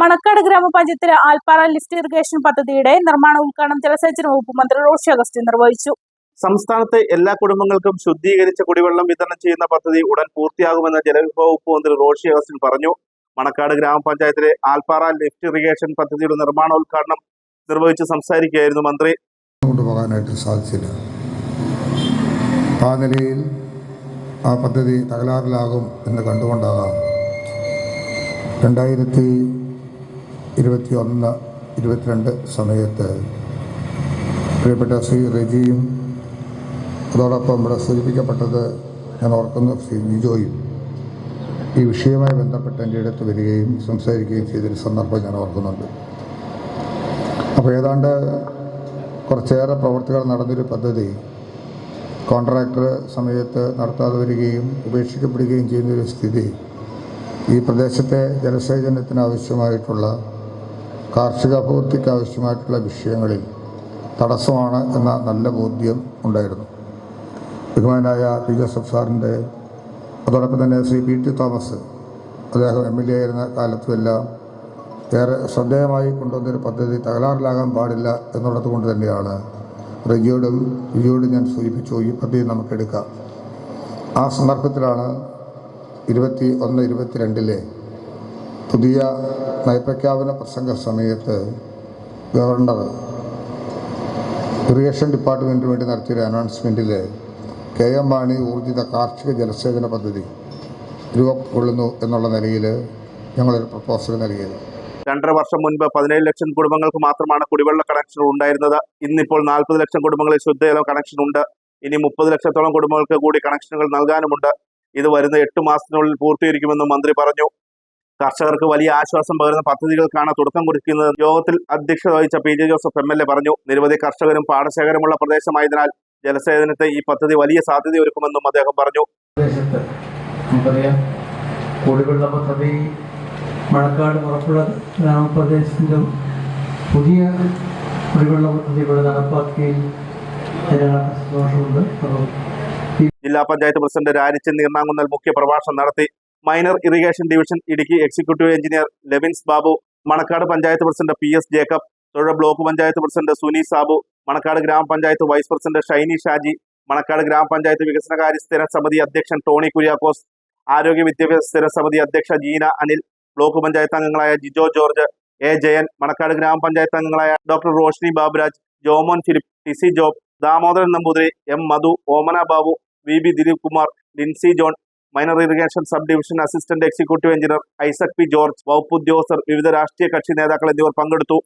മണക്കാട് ഗ്രാമപഞ്ചായത്തിലെ Alppara lift irrigation പദ്ധതിയുടെ നിർമ്മാണ ഉദ്ഘാടനം ജലസേചന വകുപ്പ് മന്ത്രി റോഷി അഗസ്റ്റിൻ നിർവഹിച്ചു. സംസ്ഥാനത്തെ എല്ലാ കുടുംബങ്ങൾക്കും ശുദ്ധീകരിച്ച കുടിവെള്ളം വിതരണം ചെയ്യുന്ന പദ്ധതി ഉടൻ പൂർത്തിയാകുമെന്ന് ജലവിഭവ വകുപ്പ് മന്ത്രി റോഷി അഗസ്റ്റിൻ പറഞ്ഞു. മണക്കാട് ഗ്രാമപഞ്ചായത്തിലെ ആൽപ്പാറ ലിഫ്റ്റ് ഇറിഗേഷൻ പദ്ധതിയുടെ നിർമ്മാണോദ്ഘാടനം നിർവഹിച്ച് സംസാരിക്കുകയായിരുന്നു മന്ത്രി. കൊണ്ടുപോകാനായിട്ട് സാധിച്ചില്ല. ആ നിലയിൽ ആ പദ്ധതി തകരാറിലാകും എന്ന് കണ്ടുകൊണ്ടാകാം. രണ്ടായിരത്തി ഇരുപത്തി ഒന്ന് ഇരുപത്തിരണ്ട് സമയത്ത്. പ്രിയപ്പെട്ട ശ്രീ റെജിയും അതോടൊപ്പം ഇവിടെ സൂചിപ്പിക്കപ്പെട്ടത് ഞാൻ ഓർക്കുന്ന ശ്രീ നിജോയും ഈ വിഷയവുമായി ബന്ധപ്പെട്ട് എന്റെ അടുത്ത് വരികയും സംസാരിക്കുകയും ചെയ്തൊരു സന്ദർഭം ഞാൻ ഓർക്കുന്നുണ്ട്. അപ്പോൾ ഏതാണ്ട് കുറച്ചേറെ പ്രവർത്തികൾ നടന്നൊരു പദ്ധതി കോൺട്രാക്ടർ സമയത്ത് നടത്താതെ വരികയും ഉപേക്ഷിക്കപ്പെടുകയും ചെയ്യുന്നൊരു സ്ഥിതി ഈ പ്രദേശത്തെ ജലസേചനത്തിന് ആവശ്യമായിട്ടുള്ള കാർഷിക അഭിവൃദ്ധിക്ക് ആവശ്യമായിട്ടുള്ള വിഷയങ്ങളിൽ തടസ്സമാണ് എന്ന നല്ല ബോധ്യം ഉണ്ടായിരുന്നു. ബഹുമാനായ പി ജോസഫ് സാറിന്റെ അതോടൊപ്പം തന്നെ ശ്രീ പി ടി തോമസ് അദ്ദേഹം എം എൽ എ ആയിരുന്ന കാലത്തുമെല്ലാം ഏറെ ശ്രദ്ധേയമായി കൊണ്ടുവന്നൊരു പദ്ധതി തകരാറിലാകാൻ പാടില്ല എന്നുള്ളത് കൊണ്ട് തന്നെയാണ് റജിയോടും ലിജിയോടും ഞാൻ സൂചിപ്പിച്ചു ഈ പദ്ധതി നമുക്കെടുക്കാം. ആ സന്ദർഭത്തിലാണ് ഇരുപത്തി ഒന്ന് ഇരുപത്തിരണ്ടിലെ പുതിയ നയപ്രഖ്യാപന പ്രസംഗ സമയത്ത് ഗവർണർ ഇറിഗേഷൻ ഡിപ്പാർട്ട്മെന്റിന് വേണ്ടി നടത്തിയൊരു അനൗൺസ്മെന്റിൽ കെ എം മാണി ഊർജിത കാർഷിക ജലസേചന പദ്ധതി രൂപക്കൊള്ളുന്നു എന്നുള്ള നിലയിൽ ഞങ്ങളൊരു പ്രപ്പോസൽ നൽകിയത്. രണ്ടര വർഷം മുൻപ് പതിനേഴ് ലക്ഷം കുടുംബങ്ങൾക്ക് മാത്രമാണ് കുടിവെള്ള കണക്ഷൻ ഉണ്ടായിരുന്നത്. ഇന്നിപ്പോൾ നാൽപ്പത് ലക്ഷം കുടുംബങ്ങളിൽ ശുദ്ധജല കണക്ഷൻ ഉണ്ട്. ഇനി മുപ്പത് ലക്ഷത്തോളം കുടുംബങ്ങൾക്ക് കൂടി കണക്ഷനുകൾ നൽകാനുമുണ്ട്. ഇത് വരുന്ന എട്ട് മാസത്തിനുള്ളിൽ പൂർത്തീകരിക്കുമെന്നും മന്ത്രി പറഞ്ഞു. കർഷകർക്ക് വലിയ ആശ്വാസം പകരുന്ന പദ്ധതികൾക്കാണ് തുടക്കം കുറിക്കുന്നത്. യോഗത്തിൽ അധ്യക്ഷത വഹിച്ച P. J. Joseph M. L. A പറഞ്ഞു നിരവധി കർഷകരും പാടശേഖരമുള്ള പ്രദേശമായതിനാൽ ജലസേചനത്തെ ഈ പദ്ധതി വലിയ സാധ്യതയൊരുക്കുമെന്നും അദ്ദേഹം പറഞ്ഞു. കുടിവെള്ള പദ്ധതി മഴക്കാട് ഉറപ്പുള്ള ഗ്രാമപ്രദേശത്തിന്റെ പുതിയ കുടിവെള്ള പദ്ധതി ഇവിടെ ജനങ്ങൾക്ക് സന്തോഷമുണ്ട്. ജില്ലാ പഞ്ചായത്ത് പ്രസിഡന്റ് രാരിച്ചൻ നീർണാങ്കുന്നൽ മുഖ്യ പ്രഭാഷണം നടത്തി. Minor irrigation division Idukki executive engineer Levins Babu Manakkad panchayat president P S Jacob തൊഴിൽ ബ്ലോക്ക് പഞ്ചായത്ത് പ്രസിഡന്റ് സുനി സാബു മണക്കാട് ഗ്രാമപഞ്ചായത്ത് വൈസ് പ്രസിഡന്റ് ഷൈനി ഷാജി മണക്കാട് ഗ്രാമപഞ്ചായത്ത് വികസനകാര്യ സ്ഥിര സമിതി അധ്യക്ഷൻ ടോണി കുര്യാക്കോസ് ആരോഗ്യ വിദ്യാഭ്യാസ സ്ഥിര സമിതി അധ്യക്ഷ ജീന അനിൽ ബ്ലോക്ക് പഞ്ചായത്ത് അംഗങ്ങളായ ജിജോ ജോർജ് എ ജയൻ മണക്കാട് ഗ്രാമപഞ്ചായത്ത് അംഗങ്ങളായ doctor Roshni Baburaj Jomon Philip Tissy Job Damodaran Namboothiri M Madhu Omana Babu V B Dileep Kumar Lincy John minor irrigation sub division assistant executive engineer Isaac P George വകുപ്പ് ഉദ്യോഗസ്ഥർ വിവിധ രാഷ്ട്രീയ കക്ഷി നേതാക്കൾ എന്നിവർ പങ്കെടുത്തു.